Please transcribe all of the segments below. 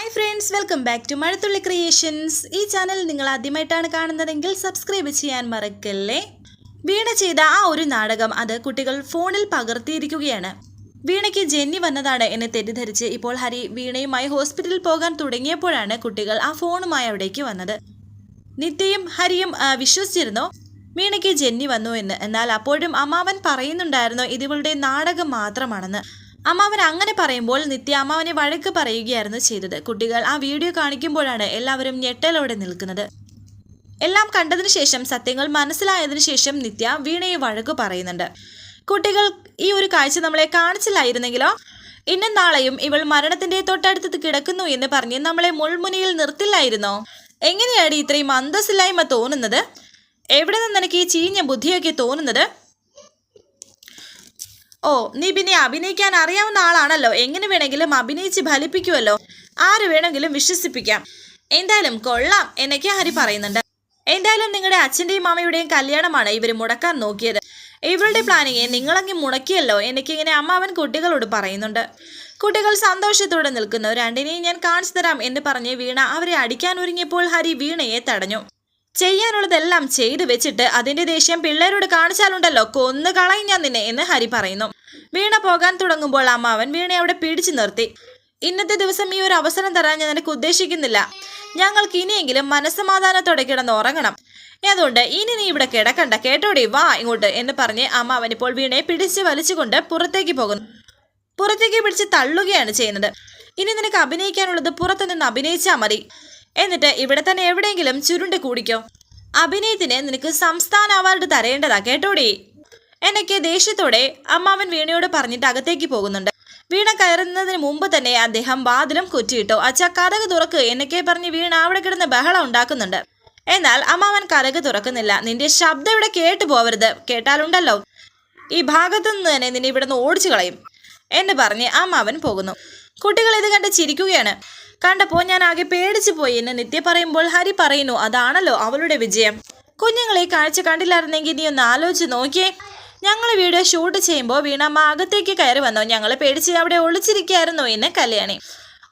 Hi friends welcome back to Mazhathulli creations ഈ channel നിങ്ങൾ ആദ്യമായിട്ടാണ് കാണുന്നതെങ്കിൽ സബ്സ്ക്രൈബ് ചെയ്യാൻ മറക്കല്ലേ? വീണ ചെയ്ത ആ ഒരു നാടകം അത് കുട്ടികൾ ഫോണിൽ പകർത്തിയിരിക്കുകയാണ്. വീണയ്ക്ക് ജെന്നി വന്നതാണ് എന്ന് തെറ്റിദ്ധരിച്ച് ഇപ്പോൾ ഹരി വീണയുമായി ഹോസ്പിറ്റലിൽ പോകാൻ തുടങ്ങിയപ്പോഴാണ് കുട്ടികൾ ആ ഫോണുമായി അവിടേക്ക് വന്നത്. നിത്യയും ഹരിയും വിശ്വസിച്ചിരുന്നു വീണയ്ക്ക് ജെന്നി വന്നു എന്ന്. എന്നാൽ അപ്പോഴും അമ്മാവൻ പറയുന്നുണ്ടായിരുന്നു ഇതിവളുടെ നാടകം മാത്രമാണെന്ന്. അമ്മാവൻ അങ്ങനെ പറയുമ്പോൾ നിത്യ അമ്മാവനെ വഴക്ക് പറയുകയായിരുന്നു ചെയ്തത്. കുട്ടികൾ ആ വീഡിയോ കാണിക്കുമ്പോഴാണ് എല്ലാവരും ഞെട്ടലോടെ നിൽക്കുന്നത്. എല്ലാം കണ്ടതിന് ശേഷം സത്യങ്ങൾ മനസ്സിലായതിനു ശേഷം നിത്യ വീണയെ വഴക്ക് പറയുന്നുണ്ട്. കുട്ടികൾ ഈ ഒരു കാഴ്ച നമ്മളെ കാണിച്ചില്ലായിരുന്നെങ്കിലോ? ഇന്നും നാളെയും ഇവൾ മരണത്തിന്റെ തൊട്ടടുത്ത് കിടക്കുന്നു എന്ന് പറഞ്ഞ് നമ്മളെ മുൾമുനയിൽ നിർത്തില്ലായിരുന്നോ? എങ്ങനെയാണ് ഇത്രയും അന്തസ്സില്ലായ്മ തോന്നുന്നത്? എവിടെ നിന്ന് എനിക്ക് ഈ ചീഞ്ഞ ബുദ്ധിയൊക്കെ തോന്നുന്നത്? ഓ നീ പിന്നെ അഭിനയിക്കാൻ അറിയാവുന്ന ആളാണല്ലോ. എങ്ങനെ വേണമെങ്കിലും അഭിനയിച്ച് ഫലിപ്പിക്കുമല്ലോ ആര് വേണമെങ്കിലും വിശ്വസിപ്പിക്കാം. എന്തായാലും കൊള്ളാം എന്നൊക്കെ ഹരി പറയുന്നുണ്ട്. എന്തായാലും നിങ്ങളുടെ അച്ഛന്റെയും അമ്മയുടെയും കല്യാണമാണ് ഇവർ മുടക്കാൻ നോക്കിയത്. ഇവരുടെ പ്ലാനിങ്ങെ നിങ്ങളങ്ങ് മുടക്കിയല്ലോ എനിക്കിങ്ങനെ അമ്മാവൻ കുട്ടികളോട് പറയുന്നുണ്ട്. കുട്ടികൾ സന്തോഷത്തോടെ നിൽക്കുന്നു. രണ്ടിനെയും ഞാൻ കാണിച്ചു തരാം എന്ന് പറഞ്ഞ് വീണ അവരെ അടിക്കാൻ ഒരുങ്ങിയപ്പോൾ ഹരി വീണയെ തടഞ്ഞു. ചെയ്യാനുള്ളതെല്ലാം ചെയ്തു വെച്ചിട്ട് അതിന്റെ ദേഷ്യം പിള്ളേരോട് കാണിച്ചാലുണ്ടല്ലോ കൊന്നു കളയും ഞാൻ നിന്നെ എന്ന് ഹരി പറയുന്നു. വീണ പോകാൻ തുടങ്ങുമ്പോൾ അമ്മാവൻ വീണയെ അവിടെ പിടിച്ചു നിർത്തി. ഇന്നത്തെ ദിവസം ഈ ഒരു അവസരം തരാൻ ഞാൻ നിനക്ക് ഉദ്ദേശിക്കുന്നില്ല. ഞങ്ങൾക്ക് ഇനിയെങ്കിലും മനസ്സമാധാനത്തോടെ കിടന്ന് ഉറങ്ങണം. അതുകൊണ്ട് ഇനി നീ ഇവിടെ കിടക്കണ്ട. കേട്ടോടി? വാ ഇങ്ങോട്ട് എന്ന് പറഞ്ഞ് അമ്മാവൻ ഇപ്പോൾ വീണയെ പിടിച്ച് വലിച്ചുകൊണ്ട് പുറത്തേക്ക് പോകുന്നു. പുറത്തേക്ക് പിടിച്ച് തള്ളുകയാണ് ചെയ്യുന്നത്. ഇനി നിനക്ക് അഭിനയിക്കാനുള്ളത് പുറത്തു നിന്ന് അഭിനയിച്ചാൽ മതി. എന്നിട്ട് ഇവിടെ തന്നെ എവിടെയെങ്കിലും ചുരുണ്ട് കൂടിക്കോ. അഭിനയത്തിന് നിനക്ക് സംസ്ഥാന അവാർഡ് തരേണ്ടതാ കേട്ടോടി. എന്നൊക്കെ ദേഷ്യത്തോടെ അമ്മാവൻ വീണയോട് പറഞ്ഞിട്ട് അകത്തേക്ക് പോകുന്നുണ്ട്. വീണ കയറുന്നതിന് മുമ്പ് തന്നെ അദ്ദേഹം വാതിലും കുറ്റിയിട്ടു അച്ഛ കഥക് തുറക്ക് എന്നൊക്കെ പറഞ്ഞ് വീണ അവിടെ കിടന്ന് ബഹളം ഉണ്ടാക്കുന്നുണ്ട്. എന്നാൽ അമ്മാവൻ കഥക് തുറക്കുന്നില്ല. നിന്റെ ശബ്ദം ഇവിടെ കേട്ടു പോവരുത് കേട്ടാലുണ്ടല്ലോ. ഈ ഭാഗത്തു നിന്ന് തന്നെ നിന്നെ ഇവിടെ നിന്ന് ഓടിച്ചു കളയും എന്ന് പറഞ്ഞ് അമ്മാവൻ പോകുന്നു. കുട്ടികൾ ഇത് കണ്ട് ചിരിക്കുകയാണ്. കണ്ടപ്പോൾ ഞാൻ ആകെ പേടിച്ചു പോയി. എന്ന് നിത്യ പറയുമ്പോൾ ഹരി പറയുന്നു അതാണല്ലോ അവളുടെ വിജയം. കുഞ്ഞുങ്ങളെ കാഴ്ച കണ്ടില്ലായിരുന്നെങ്കിൽ നീ ഒന്ന് ആലോചിച്ച് നോക്കിയേ. ഞങ്ങൾ വീഡിയോ ഷൂട്ട് ചെയ്യുമ്പോൾ വീണമ്മ അകത്തേക്ക് കയറി വന്നോ. ഞങ്ങൾ പേടിച്ച് അവിടെ ഒളിച്ചിരിക്കുകയായിരുന്നു എന്ന് കല്യാണി.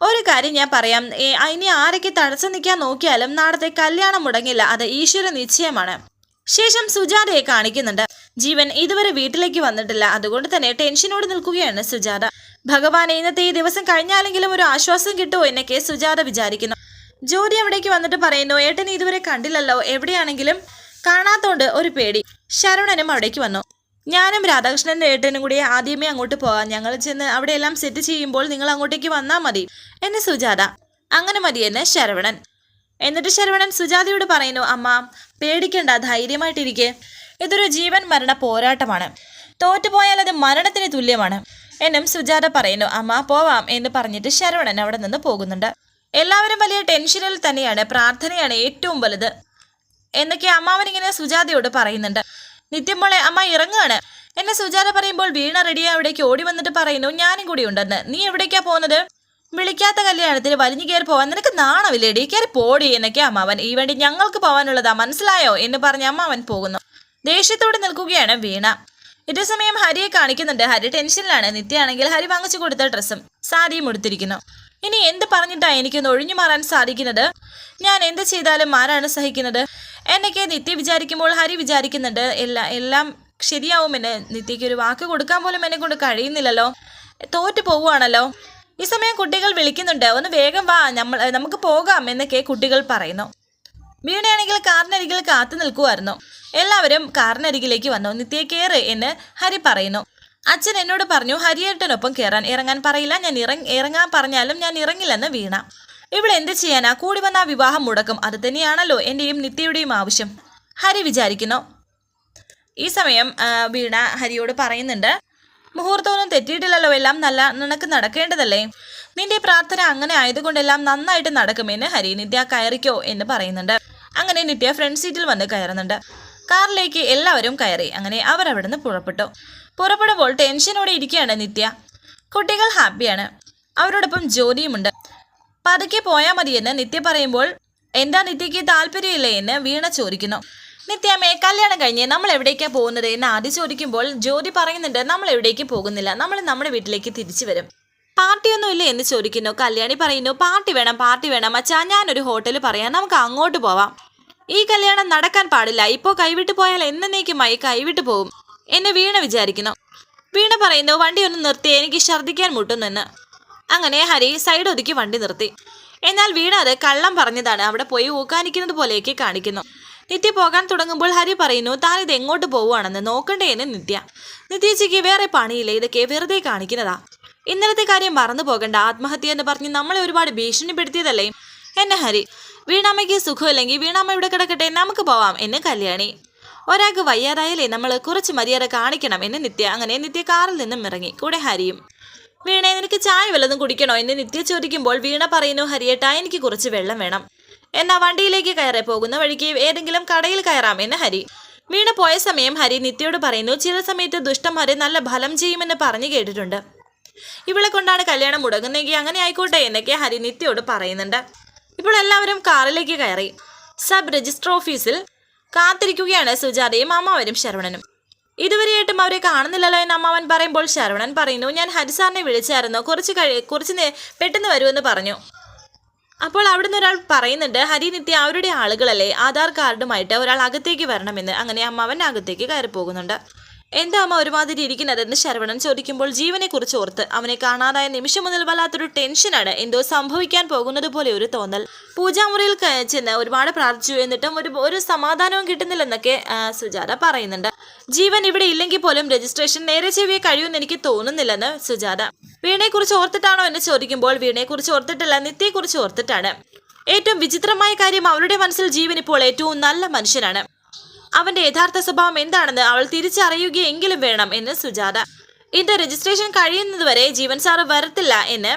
ഒരു കാര്യം ഞാൻ പറയാം. ഇനി ആരൊക്കെ തടസ്സം നിൽക്കാൻ നോക്കിയാലും നാളത്തെ കല്യാണം മുടങ്ങില്ല. അത് ഈശ്വര നിശ്ചയമാണ്. ശേഷം സുജാതയെ കാണിക്കുന്നുണ്ട്. ജീവൻ ഇതുവരെ വീട്ടിലേക്ക് വന്നിട്ടില്ല. അതുകൊണ്ട് തന്നെ ടെൻഷനോട് നിൽക്കുകയാണ് സുജാത. ഭഗവാനെ ഇന്നത്തെ ഈ ദിവസം കഴിഞ്ഞാലെങ്കിലും ഒരു ആശ്വാസം കിട്ടുമോ എന്നൊക്കെ സുജാത വിചാരിക്കുന്നു. ജോലി അവിടേക്ക് വന്നിട്ട് പറയുന്നു ഏട്ടൻ ഇതുവരെ കണ്ടില്ലല്ലോ എവിടെയാണെങ്കിലും കാണാത്തോണ്ട് ഒരു പേടി. ശരവണനും അവിടേക്ക് വന്നു. ഞാനും രാധാകൃഷ്ണന്റെ ഏട്ടനും കൂടി ആദ്യമേ അങ്ങോട്ട് പോകാം ഞങ്ങൾ ചെന്ന് അവിടെ എല്ലാം സെറ്റ് ചെയ്യുമ്പോൾ നിങ്ങൾ അങ്ങോട്ടേക്ക് വന്നാൽ മതി എന്നെ സുജാത. അങ്ങനെ മതി എന്നെ ശരവണൻ. എന്നിട്ട് ശരവണൻ സുജാതയോട് പറയുന്നു അമ്മ പേടിക്കണ്ട ധൈര്യമായിട്ടിരിക്കെ. ഇതൊരു ജീവൻ മരണ പോരാട്ടമാണ്. തോറ്റുപോയാൽ അത് മരണത്തിന് തുല്യമാണ്. എന്നും സുജാത പറയുന്നു അമ്മ പോവാം എന്ന് പറഞ്ഞിട്ട് ശരവണൻ അവിടെ നിന്ന് പോകുന്നുണ്ട്. എല്ലാവരും വലിയ ടെൻഷനിൽ തന്നെയാണ് പ്രാർത്ഥനയാണ് ഏറ്റവും വലുത് എന്നൊക്കെ അമ്മാവൻ ഇങ്ങനെ സുജാതയോട് പറയുന്നുണ്ട്. നിത്യമോളെ അമ്മ ഇറങ്ങുകയാണ്. എന്നെ സുജാത പറയുമ്പോൾ വീണ റെഡിയാ അവിടേക്ക് ഓടി വന്നിട്ട് പറയുന്നു ഞാനും കൂടി ഉണ്ടെന്ന്. നീ എവിടേക്കാ പോകുന്നത്? വിളിക്കാത്ത കല്യാണത്തിന് വലിഞ്ഞു കയറി പോവാൻ നിനക്ക് നാണമില്ലേടി? കയറി പോടി എന്നൊക്കെ അമ്മാവൻ ഈ വേണ്ടി ഞങ്ങൾക്ക് പോവാനുള്ളതാ മനസ്സിലായോ? എന്ന് പറഞ്ഞ് അമ്മാവൻ പോകുന്നു. ദേഷ്യത്തോടെ നിൽക്കുകയാണ് വീണ. ഇതേസമയം ഹരിയെ കാണിക്കുന്നുണ്ട്. ഹരി ടെൻഷനിലാണ്. നിത്യയാണെങ്കിൽ ഹരി വാങ്ങിച്ചു കൊടുത്ത ഡ്രസ്സും സാരിയും ഉടുത്തിരിക്കുന്നു. ഇനി എന്ത് പറഞ്ഞിട്ടാ എനിക്കൊന്ന് ഒഴിഞ്ഞു മാറാൻ സാധിക്കുന്നത്? ഞാൻ എന്ത് ചെയ്താലും ആരാണ് സഹിക്കുന്നത്? എന്നൊക്കെ നിത്യ വിചാരിക്കുമ്പോൾ ഹരി വിചാരിക്കുന്നുണ്ട്. എല്ലാ എല്ലാം ശരിയാവുമെന്ന്. നിത്യയ്ക്ക് ഒരു വാക്ക് കൊടുക്കാൻ പോലും എന്നെ കൊണ്ട് കഴിയുന്നില്ലല്ലോ. തോറ്റു പോവുകയാണല്ലോ. ഈ സമയം കുട്ടികൾ വിളിക്കുന്നുണ്ട്. ഒന്ന് വേഗം വാ. നമ്മൾ നമുക്ക് പോകാം എന്നൊക്കെ കുട്ടികൾ പറയുന്നു. വീണയാണെങ്കിൽ കാറിനരികിൽ കാത്തു നിൽക്കുമായിരുന്നു എല്ലാവരും കാറിനരികിലേക്ക് വന്നു. നിത്യയെ കയറ് എന്ന് ഹരി പറയുന്നു. അച്ഛൻ എന്നോട് പറഞ്ഞു ഹരിയേട്ടനൊപ്പം കയറാൻ ഇറങ്ങാൻ പറയില്ല. ഞാൻ ഇറങ്ങ ഇറങ്ങാൻ പറഞ്ഞാലും ഞാൻ ഇറങ്ങില്ലെന്ന് വീണ. ഇവിടെ എന്ത് ചെയ്യാനാ? കൂടി വന്ന വിവാഹം മുടക്കും. അത് തന്നെയാണല്ലോ എന്റെയും നിത്യയുടെയും ആവശ്യം. ഹരി വിചാരിക്കുന്നു. ഈ സമയം വീണ ഹരിയോട് പറയുന്നുണ്ട് മുഹൂർത്തമൊന്നും തെറ്റിയിട്ടില്ലല്ലോ. എല്ലാം നല്ല നിനക്ക് നടക്കേണ്ടതല്ലേ? നിന്റെ പ്രാർത്ഥന അങ്ങനെ ആയതുകൊണ്ടെല്ലാം നന്നായിട്ട് നടക്കുമെന്ന് ഹരി നിത്യ കയറിക്കോ എന്ന് പറയുന്നുണ്ട്. അങ്ങനെ നിത്യ ഫ്രണ്ട് സീറ്റിൽ വന്ന് കയറുന്നുണ്ട്. കാറിലേക്ക് എല്ലാവരും കയറി. അങ്ങനെ അവർ അവിടുന്ന് പുറപ്പെട്ടു. പുറപ്പെടുമ്പോൾ ടെൻഷനോടെ ഇരിക്കുകയാണ് നിത്യ. കുട്ടികൾ ഹാപ്പിയാണ് അവരോടൊപ്പം ജോലിയുമുണ്ട്. പതുക്കെ പോയാൽ മതിയെന്ന് നിത്യ പറയുമ്പോൾ എന്താ നിത്യയ്ക്ക് താല്പര്യമില്ലേ? എന്ന് വീണ ചോദിക്കുന്നു. നിത്യാമേ കല്യാണം കഴിഞ്ഞ് നമ്മൾ എവിടേക്കാണ് പോകുന്നത്? എന്ന് ആദ്യം ചോദിക്കുമ്പോൾ ജ്യോതി പറയുന്നുണ്ട്. നമ്മൾ എവിടേക്ക് പോകുന്നില്ല. നമ്മൾ നമ്മുടെ വീട്ടിലേക്ക് തിരിച്ചു വരും. പാർട്ടിയൊന്നുമില്ലേ എന്ന് ചോദിക്കുന്നു. കല്യാണി പറയുന്നു പാർട്ടി വേണം പാർട്ടി വേണം. അച്ഛാ ഞാനൊരു ഹോട്ടൽ പറയാം. നമുക്ക് അങ്ങോട്ട് പോവാം. ഈ കല്യാണം നടക്കാൻ പാടില്ല. ഇപ്പോ കൈവിട്ട് പോയാൽ എന്നേക്കുമായി കൈവിട്ട് പോകും എന്നെ വീണ വിചാരിക്കുന്നു. വീണ പറയുന്നു വണ്ടി ഒന്ന് നിർത്തി എനിക്ക് ഛർദ്ദിക്കാൻ മുട്ടുന്നെന്ന്. അങ്ങനെ ഹരി സൈഡ് ഒതുക്കി വണ്ടി നിർത്തി. എന്നാൽ വീണ അത് കള്ളം പറഞ്ഞതാണ്. അവിടെ പോയി ഊക്കാനിക്കുന്നത് പോലെയൊക്കെ കാണിക്കുന്നു. നിത്യ പോകാൻ തുടങ്ങുമ്പോൾ ഹരി പറയുന്നു താൻ ഇത് എങ്ങോട്ട് പോവുകയാണെന്ന്? നോക്കണ്ടേ എന്ന് നിത്യ. നിത്യച്ചിക്ക് വേറെ പണിയില്ല. ഇതൊക്കെ വെറുതെ കാണിക്കുന്നതാ. ഇന്നലത്തെ കാര്യം മറന്നു പോകണ്ട ആത്മഹത്യ എന്ന് പറഞ്ഞ് നമ്മളെ ഒരുപാട് ഭീഷണിപ്പെടുത്തിയതല്ലേ? എന്നെ ഹരി. വീണാമ്മയ്ക്ക് സുഖമില്ലെങ്കിൽ വീണാമ്മ ഇവിടെ കിടക്കട്ടെ നമുക്ക് പോവാം എന്ന് കല്യാണി. ഒരാൾക്ക് വയ്യാതായാലേ നമ്മൾ കുറച്ച് മര്യാദ കാണിക്കണം എന്ന് നിത്യ അങ്ങനെ നിത്യ കാറിൽ നിന്നും ഇറങ്ങി. കൂടെ ഹരിയും വീണേ നിനക്ക് ചായ വല്ലതും കുടിക്കണോ? എന്ന് നിത്യ ചോദിക്കുമ്പോൾ വീണ പറയുന്നു ഹരിയേട്ടാ എനിക്ക് കുറച്ച് വെള്ളം വേണം. എന്നാ വണ്ടിയിലേക്ക് കയറി പോകുന്ന വഴിക്ക് ഏതെങ്കിലും കടയിൽ കയറാം എന്ന് ഹരി. വീണ പോയ സമയം ഹരി നിത്യയോട് പറയുന്നു ചില സമയത്ത് ദുഷ്ടന്മാരെ നല്ല ഫലം ചെയ്യുമെന്ന് പറഞ്ഞു കേട്ടിട്ടുണ്ട്. ഇവളെ കൊണ്ടാണ് കല്യാണം മുടങ്ങുന്നെങ്കിൽ അങ്ങനെ ആയിക്കോട്ടെ എന്നൊക്കെ ഹരി നിത്യയോട് പറയുന്നുണ്ട്. ഇപ്പോൾ എല്ലാവരും കാറിലേക്ക് കയറി. സബ് രജിസ്റ്റർ ഓഫീസിൽ കാത്തിരിക്കുകയാണ് സുജാതയും അമ്മാവനും ശരവണനും. ഇതുവരെയായിട്ടും അവരെ കാണുന്നില്ലല്ലോ എന്ന് അമ്മാവൻ പറയുമ്പോൾ ശരവണൻ പറയുന്നു ഞാൻ ഹരിസാറിനെ വിളിച്ചായിരുന്നു. കുറച്ച് കഴി കുറച്ച് പെട്ടെന്ന് വരുമെന്ന് പറഞ്ഞു. അപ്പോൾ അവിടുന്ന് ഒരാൾ പറയുന്നുണ്ട് ഹരി നിത്യ അവരുടെ ആളുകളല്ലേ? ആധാർ കാർഡുമായിട്ട് ഒരാൾ അകത്തേക്ക് വരണമെന്ന്. അങ്ങനെ അമ്മാവൻ അകത്തേക്ക് കയറി പോകുന്നുണ്ട് എന്താ അമ്മ ഒരുമാതിരി ഇരിക്കുന്നതെന്ന് ശരവണൻ ചോദിക്കുമ്പോൾ ജീവനെ കുറിച്ച് ഓർത്ത് അവനെ കാണാതായ നിമിഷം മുതൽ വല്ലാത്തൊരു ടെൻഷനാണ് എന്തോ സംഭവിക്കാൻ പോകുന്നത് പോലെ ഒരു തോന്നൽ. പൂജാമുറിയിൽ ചെന്ന് ഒരുപാട് പ്രാർത്ഥിച്ചു എന്നിട്ടും ഒരു ഒരു സമാധാനവും കിട്ടുന്നില്ലെന്നൊക്കെ സുജാത പറയുന്നുണ്ട്. ജീവൻ ഇവിടെ ഇല്ലെങ്കിൽ പോലും രജിസ്ട്രേഷൻ നേരെ ചെവിയെ കഴിയുമെന്ന് എനിക്ക് തോന്നുന്നില്ലെന്ന് സുജാത. വീണയെക്കുറിച്ച് ഓർത്തിട്ടാണോ എന്ന് ചോദിക്കുമ്പോൾ വീണയെ വീണയെക്കുറിച്ച് ഓർത്തിട്ടല്ല നിത്യയെക്കുറിച്ച് ഓർത്തിട്ടാണ്. ഏറ്റവും വിചിത്രമായ കാര്യം അവരുടെ മനസ്സിൽ ജീവൻ ഇപ്പോൾ ഏറ്റവും നല്ല മനുഷ്യനാണ്. അവന്റെ യഥാർത്ഥ സ്വഭാവം എന്താണെന്ന് അവൾ തിരിച്ചറിയുകയെങ്കിലും വേണം എന്ന് സുജാത. ഇത് രജിസ്ട്രേഷൻ കഴിയുന്നതുവരെ ജീവൻ സാറ് വരത്തില്ല എന്ന്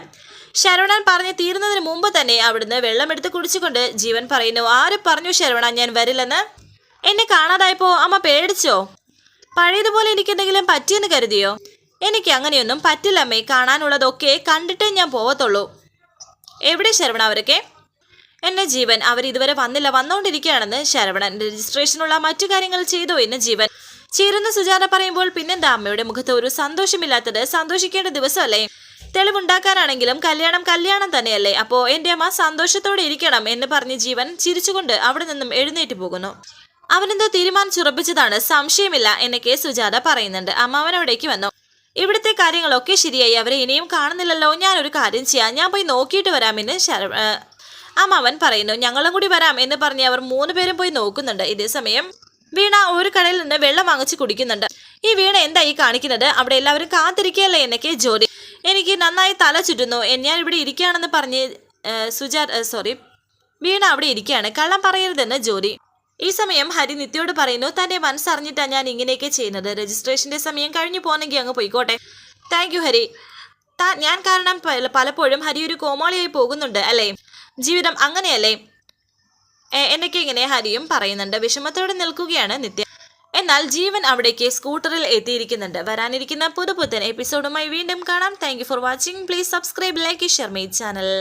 ശരവണൻ പറഞ്ഞു തീരുന്നതിന് മുമ്പ് തന്നെ അവിടുന്ന് വെള്ളമെടുത്ത് കുടിച്ചുകൊണ്ട് ജീവൻ പറയുന്നു ആര് പറഞ്ഞു ശരവണ ഞാൻ വരില്ലെന്ന്? എന്നെ കാണാതായപ്പോ അമ്മ പേടിച്ചോ? പഴയതുപോലെ എനിക്ക് എന്തെങ്കിലും പറ്റിയെന്ന് കരുതിയോ? എനിക്ക് അങ്ങനെയൊന്നും പറ്റില്ലമ്മേ കാണാനുള്ളതൊക്കെ കണ്ടിട്ടേ ഞാൻ പോവത്തുള്ളൂ. എവിടെ ശരവണ അവരൊക്കെ? എന്നെ ജീവൻ അവർ ഇതുവരെ വന്നില്ല വന്നുകൊണ്ടിരിക്കുകയാണെന്ന് ശരവണൻ രജിസ്ട്രേഷനുള്ള മറ്റു കാര്യങ്ങൾ ചെയ്തു എന്ന് ജീവൻ ചേരുന്ന സുജാത പറയുമ്പോൾ പിന്നെന്താ അമ്മയുടെ മുഖത്ത് ഒരു സന്തോഷമില്ലാത്തത്? സന്തോഷിക്കേണ്ട ദിവസമല്ലേ? തെളിവുണ്ടാക്കാനാണെങ്കിലും കല്യാണം കല്യാണം തന്നെയല്ലേ? അപ്പോ എന്റെ അമ്മ സന്തോഷത്തോടെ ഇരിക്കണം എന്ന് പറഞ്ഞ് ജീവൻ ചിരിച്ചുകൊണ്ട് അവിടെ നിന്നും എഴുന്നേറ്റ് പോകുന്നു. അവനെന്തോ തീരുമാനിച്ചുറപ്പിച്ചതാണ് സംശയമില്ല എന്നൊക്കെ സുജാത പറയുന്നുണ്ട്. അമ്മാവൻ അവിടേക്ക് വന്നു. ഇവിടുത്തെ കാര്യങ്ങളൊക്കെ ശരിയായി അവരെ ഇനിയും കാണുന്നില്ലല്ലോ ഞാൻ ഒരു കാര്യം ചെയ്യാം ഞാൻ പോയി നോക്കിയിട്ട് വരാമെന്ന് ശര അമ്മാവൻ പറയുന്നു ഞങ്ങളും കൂടി വരാം എന്ന് പറഞ്ഞ് അവർ മൂന്ന് പേരും പോയി നോക്കുന്നുണ്ട്. ഇതേ സമയം വീണ ഒരു കടയിൽ നിന്ന് വെള്ളം വാങ്ങിച്ച് കുടിക്കുന്നുണ്ട്. ഈ വീണ എന്താ ഈ കാണിക്കുന്നത്? അവിടെ എല്ലാവരും കാത്തിരിക്കുകയല്ലേ എന്നൊക്കെ ജോലി. എനിക്ക് നന്നായി തല ചുറ്റുന്നു. ഞാൻ ഇവിടെ ഇരിക്കുകയാണെന്ന് പറഞ്ഞ് സുജാ സോറി വീണ അവിടെ ഇരിക്കുകയാണ്. കള്ളം പറയരുതെന്ന് ജോലി. ഈ സമയം ഹരി നിത്യയോട് പറയുന്നു തന്റെ മനസ്സറിഞ്ഞിട്ടാണ് ഞാൻ ഇങ്ങനെയൊക്കെ ചെയ്യുന്നത്. രജിസ്ട്രേഷന്റെ സമയം കഴിഞ്ഞു പോകണമെങ്കിൽ അങ്ങ് പോയിക്കോട്ടെ. താങ്ക് ഹരി. ഞാൻ കാരണം പലപ്പോഴും ഹരി ഒരു കോമാളിയായി പോകുന്നുണ്ട് അല്ലേ? ജീവിതം അങ്ങനെയല്ലേ? എന്നൊക്കെ ഇങ്ങനെ ഹരിയും പറയുന്നുണ്ട്. വിഷമത്തോടെ നിൽക്കുകയാണ് നിത്യ. എന്നാൽ ജീവൻ അവിടേക്ക് സ്കൂട്ടറിൽ എത്തിയിരിക്കുന്നുണ്ട്. വരാനിരിക്കുന്ന പുതുപുത്തൻ എപ്പിസോഡുമായി വീണ്ടും കാണാം. Thank for watching please subscribe like share my channel